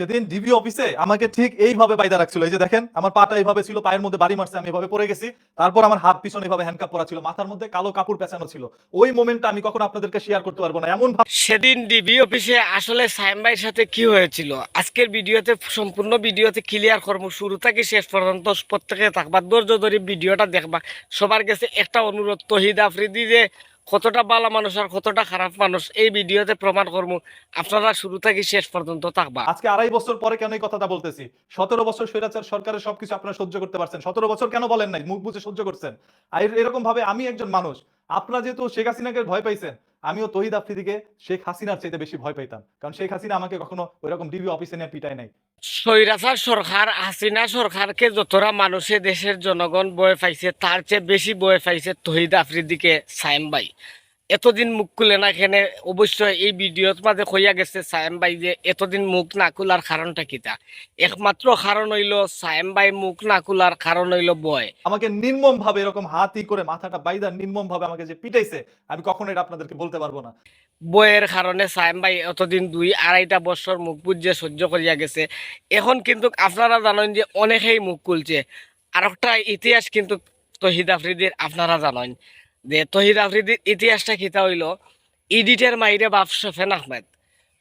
সেদিন ডিবি অফিসে আমাকে ঠিক এইভাবে বাইদা রাখছিল। এই যে দেখেন, আমার পাটা এইভাবে ছিল, পায়ের মধ্যে বাড়ি মারছে, আমি এভাবে পড়ে গেছি। তারপর আমার হাত পিছনে এভাবে হ্যান্ডকাপ পরা ছিল, মাথার মধ্যে কালো কাপড় পেঁচানো ছিল। ওই মোমেন্টটা আমি কখনো আপনাদেরকে শেয়ার করতে পারব না। এমন সেদিন ডিবি অফিসে আসলে সাইম ভাইয়ের সাথে কি হয়েছিল? আজকের ভিডিওতে, সম্পূর্ণ ভিডিওতে ক্লিয়ার করব। শুরু থেকে শেষ পর্যন্ত প্রত্যেকে থাকবা। ধৈর্য ধরে ভিডিওটা দেখবা। সবার কাছে একটা অনুরোধ, তহিদ আফ্রিদি যে কতটা ভালো মানুষ আর কতটা খারাপ মানুষ, এই ভিডিওতে প্রমাণ করব। আপনারা শুরু থেকে শেষ পর্যন্ত থাকবা। আজকে আড়াই বছর পরে কেন এই কথাটা বলতেছি? সতেরো বছর স্বৈরাচার সরকারের সবকিছু আপনারা সহ্য করতে পারছেন। সতেরো বছর কেন বলেন নাই? মুখ বুঝে সহ্য করছেন। আর এরকম ভাবে আমি একজন মানুষ, আপনারা যেহেতু শেখ হাসিনাকে ভয় পাইছেন আমিও তহিদ আফ্রিদিকে শেখ হাসিনার চাইতে বেশি ভয় পাইতাম। কারণ শেখ হাসিনা আমাকে কখনো ওইরকম ডিবি অফিসে নিয়ে পিটায় নাই। স্বৈরাচার সরকার, হাসিনা সরকারকে যতরা মানুষে দেশের জনগণ বয়ে পাইছে, তার চেয়ে বেশি বয়ে পাইছে তহিদ আফ্রিদিকে সাইম ভাই। এতদিন মুখ খুলে না এখানে অবশ্যই এই ভিডিওর মাঝে কইয়া গেছে সায়েম ভাই যে এতদিন মুখ না খোলার কারণটা কিতা একমাত্র কারণ হইল সায়েম ভাই মুখ না খোলার কারণ হইল বয় আমাকে নির্মম ভাবে এরকম হাতি করে মাথাটা বাইদা নির্মম ভাবে আমাকে যে পিটাইছে আমি কখনো এটা আপনাদেরকে বলতে পারব না। বইয়ের কারণে সায়েম ভাই এতদিন দুই আড়াইটা বছর মুখ বুঝে সহ্য করিয়া গেছে। এখন কিন্তু আপনারা জানেন যে অনেকেই মুখ খুলছে। আর একটা ইতিহাস কিন্তু তহিদ আফ্রিদির আপনারা জানেন। যে তহিদ আফ্রিদির ইতিহাসটা কিতা হইল? ইডিটের মাইরে বাপ সফেন আহমেদ।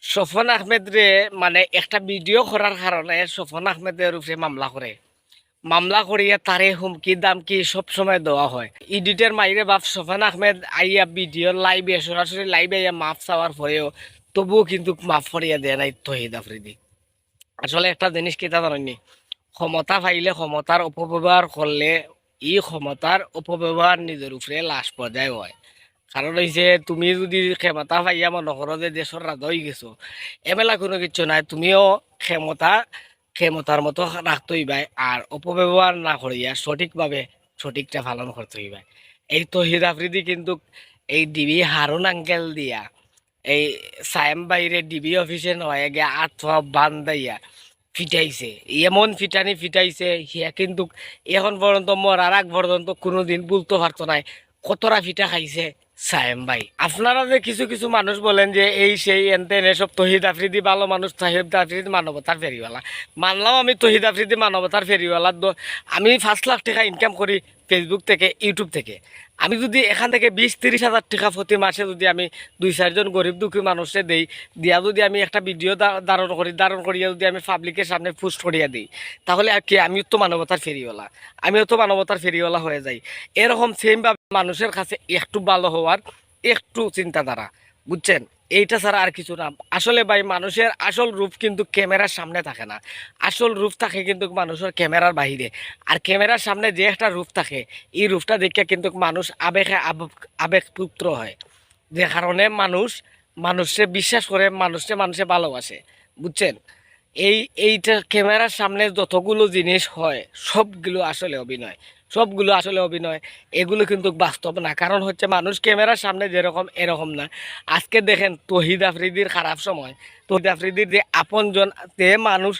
সফন আহমেদ রে মানে একটা ভিডিও করার কারণে সফন আহমেদের উপরে মামলা করে। মামলা করিয়া তারে হুমকি, দামকি সব সময় দেওয়া হয়। ইডিটের মাইরে বাপ সফান আহমেদ আইয়া ভিডিও লাইভে সরাসরি লাইভে আইয়া মাফ চাওয়ার পরেও তবুও কিন্তু মাফ করিয়া দেয় নাই তহিদ আফ্রিদি। আসলে একটা জিনিস কি তা জানি ক্ষমতা পাইলে ক্ষমতার অপব্যবহার করলে ই ক্ষমতার অপব্যবহার নিজের উপরে লাশ পর্যায়ে হয়। কারণ হইছে তুমি যদি ক্ষমতা পাইয়া মনে করো যে দেশের রাজা হয়ে গেছো এমেলা কোনো কিছু নাই, তুমিও ক্ষমতা ক্ষমতার মতো রাখতে হইবা আর অপব্যবহার না করিয়া সঠিকভাবে সঠিকটা পালন করতে হইবা এই তহিদ আফ্রিদি কিন্তু এই ডিবি হারুন আঙ্কেল দিয়া, এই সায়েম বাইরে ডিবি অফিসে নয় গে আত্ম বান্ধাইয়া ফিটাইছে। এমন ফিটানি ফিটাইছে হিয়া কিন্তু এখন পর্যন্ত মর আর এক পর্যন্ত কোনোদিন বলতে পারতো নাই। কতটা ফিটা খাইছে সায়েম ভাই। আপনারা যে কিছু কিছু মানুষ বলেন যে এই সেই এনতেন এসব তহিদ আফ্রিদি ভালো মানুষ, তহিদ আফ্রিদি মানবতার ফেরিওয়ালা মানলাম আমি তহিদ আফ্রিদি মানবতার ফেরিওয়ালা আমি পাঁচ লাখ টাকা ইনকাম করি ফেসবুক থেকে ইউটিউব থেকে। আমি যদি এখান থেকে বিশ, তিরিশ হাজার টাকা প্রতি মাসে যদি আমি দুই চারজন গরিব দুঃখী মানুষে দেই, দিয়া যদি আমি একটা ভিডিও ধারণ করি, ধারণ করিয়া যদি আমি পাবলিকের সামনে পোস্ট করিয়া দিই, তাহলে আর কি আমিও তো মানবতার ফেরিওয়ালা। আমিও তো মানবতার ফেরিওয়ালা হয়ে যাই। এরকম সেমভাবে মানুষের কাছে একটু ভালো হওয়ার একটু চিন্তাধারা, বুঝছেন? এইটা ছাড়া আর কিছু না। আসলে ভাই, মানুষের আসল রূপ কিন্তু ক্যামেরার সামনে থাকে না। আসল রূপ থাকে কিন্তু মানুষের ক্যামেরার বাহিরে। আর ক্যামেরার সামনে যে একটা রূপ থাকে, এই রূপটা দেখে কিন্তু মানুষ আবেগে আবেগ পুত্র হয়। যে কারণে মানুষ মানুষে বিশ্বাস করে মানুষে মানুষে ভালোবাসে। বুঝছেন? এই, এইটা ক্যামেরার সামনে যতগুলো জিনিস হয়, সবগুলো আসলে অভিনয়। সবগুলো আসলে অভিনয়। এগুলো কিন্তু বাস্তব না। কারণ হচ্ছে মানুষ ক্যামেরার সামনে যেরকম, এরকম না। আজকে দেখেন তহিদ আফ্রিদির খারাপ সময়। তহিদ আফ্রিদির যে আপনজন, যে মানুষ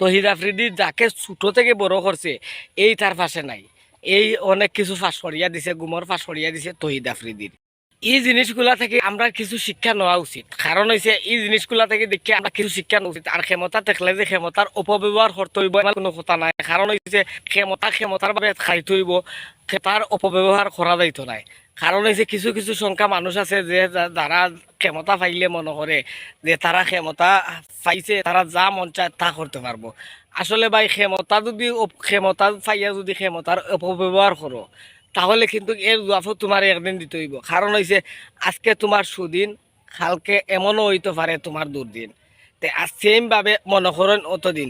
তহিদ আফ্রিদি যাকে ছোটো থেকে বড় করছে, এই তার পাশে নাই। এই অনেক কিছু ফাঁস করিয়া দিছে, গুমর ফাঁস করিয়া দিছে তহিদ আফ্রিদির। এই জিনিসগুলা থেকে আমরা কিছু শিক্ষা নেওয়া উচিত। কারণ হয়েছে এই জিনিসগুলা থেকে দেখে আমরা কিছু শিক্ষা নেওয়া উচিত। আর ক্ষমতা থাকলে যে ক্ষমতার অপব্যবহার করতে হইব কোনো কথা নাই। কারণ হয়েছে ক্ষমতা ক্ষমতার ভাবে খাইতে হইব তার অপব্যবহার করা যাইতো নাই। কারণ হয়েছে কিছু কিছু সংখ্যা মানুষ আছে যে যারা ক্ষমতা পাইলে মনে করে যে তারা ক্ষমতা পাইছে তারা যা মন চায় তা করতে পারব আসলে ভাই, ক্ষমতা যদি ক্ষমতা পাইয়া যদি ক্ষমতার অপব্যবহার করো তাহলে কিন্তু এর জবাবও তোমার একদিন দিতে হইব। কারণ হয়েছে আজকে তোমার সুদিন, কালকে এমনও হইতে পারে তোমার দুর্দিন। তে আর সেম ভাবে মনে করেন অতদিন।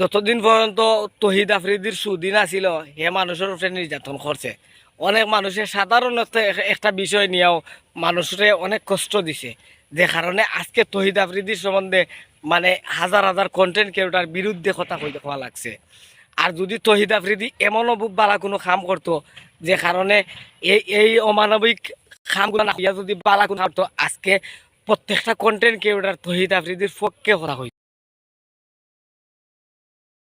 যতদিন পর্যন্ত তহিদ আফ্রিদির সুদিন আছিল হে মানুষের উপরে নির্যাতন করছে। অনেক মানুষের সাধারণ একটা বিষয় নিয়েও মানুষরে অনেক কষ্ট দিছে। যে কারণে আজকে তহিদ আফ্রিদির সম্বন্ধে মানে হাজার হাজার কন্টেন্ট ক্রিয়েটার বিরুদ্ধে কথা কইতে হওয়া লাগছে। আর যদি তহিদ আফ্রিদি এমনও বুক বালা কোনো খাম করতো, যে কারণে এই এই অমানবিক খামগুলো না যদি বালা কোনো করতো আজকে প্রত্যেকটা কন্টেন্ট ক্রিয়েটার তহিদ আফ্রিদির পক্ষে করা হইতো।